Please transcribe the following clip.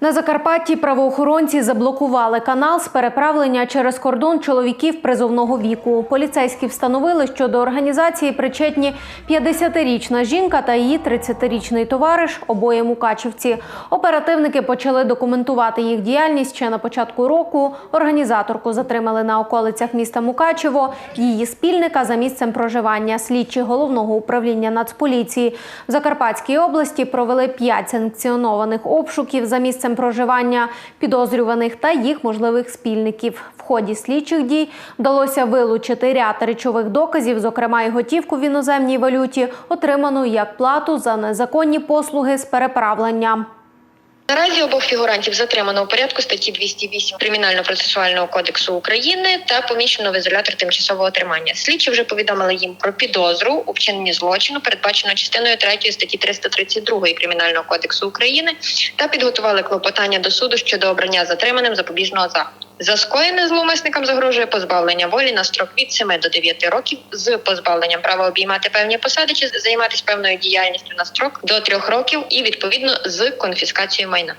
На Закарпатті правоохоронці заблокували канал з переправлення через кордон чоловіків призовного віку. Поліцейські встановили, що до організації причетні 50-річна жінка та її 30-річний товариш, обоє мукачівці. Оперативники почали документувати їх діяльність ще на початку року. Організаторку затримали на околицях міста Мукачево. Її спільника за місцем проживання. Слідчі головного управління Нацполіції в Закарпатській області провели п'ять санкціонованих обшуків за місцем проживання підозрюваних та їх можливих спільників. В ході слідчих дій вдалося вилучити ряд речових доказів, зокрема й готівку в іноземній валюті, отриману як плату за незаконні послуги з переправлення. Наразі обох фігурантів затримано у порядку статті 208 Кримінально-процесуального кодексу України та поміщено в ізолятор тимчасового тримання. Слідчі вже повідомили їм про підозру у вчиненні злочину, передбачено частиною 3 статті 332 Кримінального кодексу України, та підготували клопотання до суду щодо обрання затриманим запобіжного заходу. За скоєне зловмисникам загрожує позбавлення волі на строк від 7 до 9 років з позбавленням права обіймати певні посади чи займатися певною діяльністю на строк до 3 років і відповідно з конфіскацією майна.